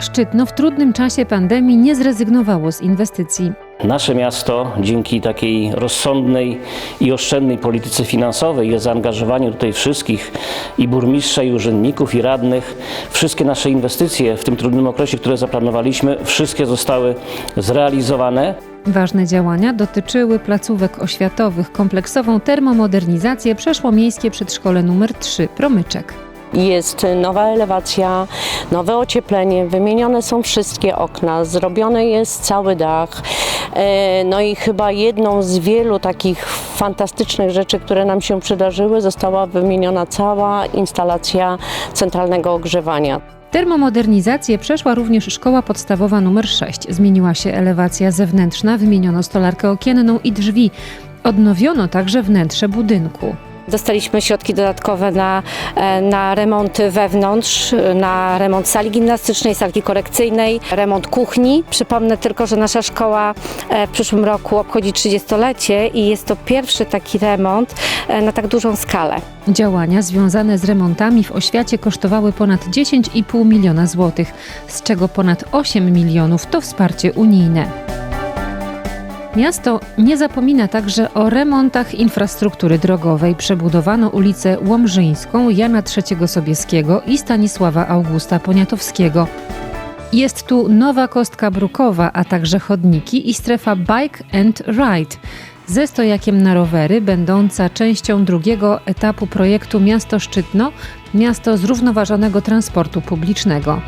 Szczytno w trudnym czasie pandemii nie zrezygnowało z inwestycji. Nasze miasto dzięki takiej rozsądnej i oszczędnej polityce finansowej i zaangażowaniu tutaj wszystkich i burmistrza, i urzędników, i radnych, wszystkie nasze inwestycje w tym trudnym okresie, które zaplanowaliśmy, wszystkie zostały zrealizowane. Ważne działania dotyczyły placówek oświatowych, kompleksową termomodernizację, przeszło miejskie przedszkole nr 3 Promyczek. Jest nowa elewacja, nowe ocieplenie, wymienione są wszystkie okna, zrobiony jest cały dach. E, No i chyba jedną z wielu takich fantastycznych rzeczy, które nam się przydarzyły, została wymieniona cała instalacja centralnego ogrzewania. Termomodernizację przeszła również szkoła podstawowa nr 6. Zmieniła się elewacja zewnętrzna, wymieniono stolarkę okienną i drzwi. Odnowiono także wnętrze budynku. Dostaliśmy środki dodatkowe na, e, na remonty wewnątrz, na remont sali gimnastycznej, salki korekcyjnej, remont kuchni. Przypomnę tylko, że nasza szkoła e, w przyszłym roku obchodzi 30-lecie i jest to pierwszy taki remont e, na tak dużą skalę. Działania związane z remontami w oświacie kosztowały ponad 10,5 miliona złotych, z czego ponad 8 milionów to wsparcie unijne. Miasto nie zapomina także o remontach infrastruktury drogowej. Przebudowano ulicę Łomżyńską, Jana III Sobieskiego i Stanisława Augusta Poniatowskiego. Jest tu nowa kostka brukowa, a także chodniki i strefa Bike and Ride ze stojakiem na rowery, będąca częścią drugiego etapu projektu Miasto Szczytno Miasto Zrównoważonego Transportu Publicznego.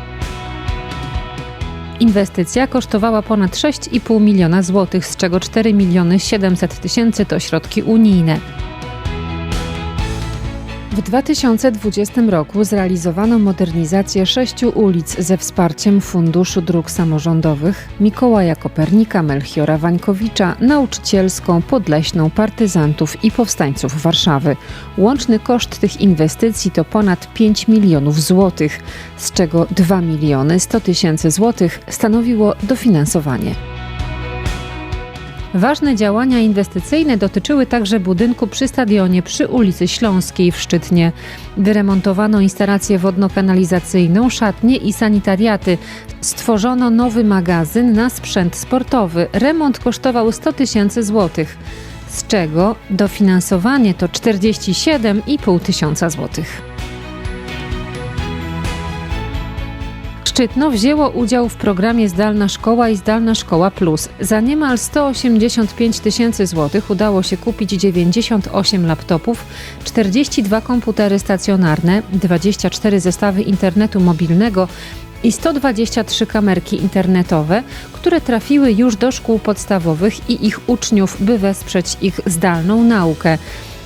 Inwestycja kosztowała ponad 6,5 miliona złotych, z czego 4 miliony 700 tysięcy to środki unijne. W 2020 roku zrealizowano modernizację sześciu ulic ze wsparciem Funduszu Dróg Samorządowych Mikołaja Kopernika, Melchiora Wańkowicza, Nauczycielską, Podleśną, Partyzantów i Powstańców Warszawy. Łączny koszt tych inwestycji to ponad 5 milionów złotych, z czego 2 miliony 100 tysięcy złotych stanowiło dofinansowanie. Ważne działania inwestycyjne dotyczyły także budynku przy stadionie przy ulicy Śląskiej w Szczytnie. Wyremontowano instalację wodno-kanalizacyjną, szatnie i sanitariaty. Stworzono nowy magazyn na sprzęt sportowy. Remont kosztował 100 tysięcy złotych, z czego dofinansowanie to 47,5 tysiąca złotych. Szczytno wzięło udział w programie Zdalna Szkoła i Zdalna Szkoła Plus. Za niemal 185 tysięcy złotych udało się kupić 98 laptopów, 42 komputery stacjonarne, 24 zestawy internetu mobilnego i 123 kamerki internetowe, które trafiły już do szkół podstawowych i ich uczniów, by wesprzeć ich zdalną naukę.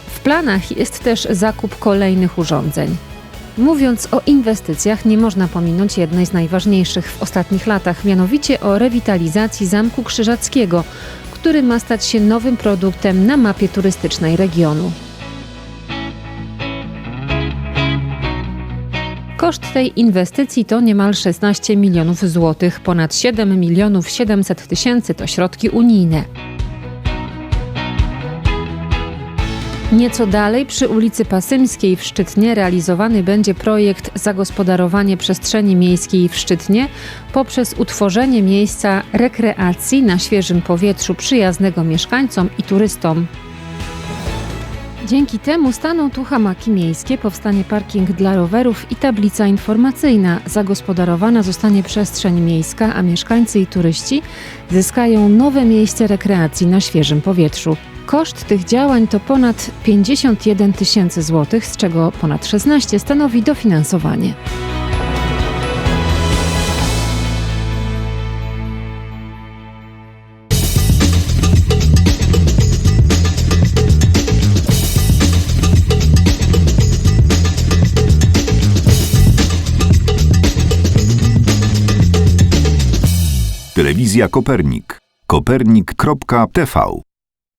W planach jest też zakup kolejnych urządzeń. Mówiąc o inwestycjach, nie można pominąć jednej z najważniejszych w ostatnich latach, mianowicie o rewitalizacji Zamku Krzyżackiego, który ma stać się nowym produktem na mapie turystycznej regionu. Koszt tej inwestycji to niemal 16 milionów złotych, ponad 7 milionów 700 tysięcy to środki unijne. Nieco dalej, przy ulicy Pasymskiej w Szczytnie, realizowany będzie projekt Zagospodarowanie przestrzeni miejskiej w Szczytnie poprzez utworzenie miejsca rekreacji na świeżym powietrzu przyjaznego mieszkańcom i turystom. Dzięki temu staną tu hamaki miejskie, powstanie parking dla rowerów i tablica informacyjna. Zagospodarowana zostanie przestrzeń miejska, a mieszkańcy i turyści zyskają nowe miejsce rekreacji na świeżym powietrzu. Koszt tych działań to ponad 51 tysięcy złotych, z czego ponad 16 stanowi dofinansowanie. Telewizja Kopernik. Kopernik.tv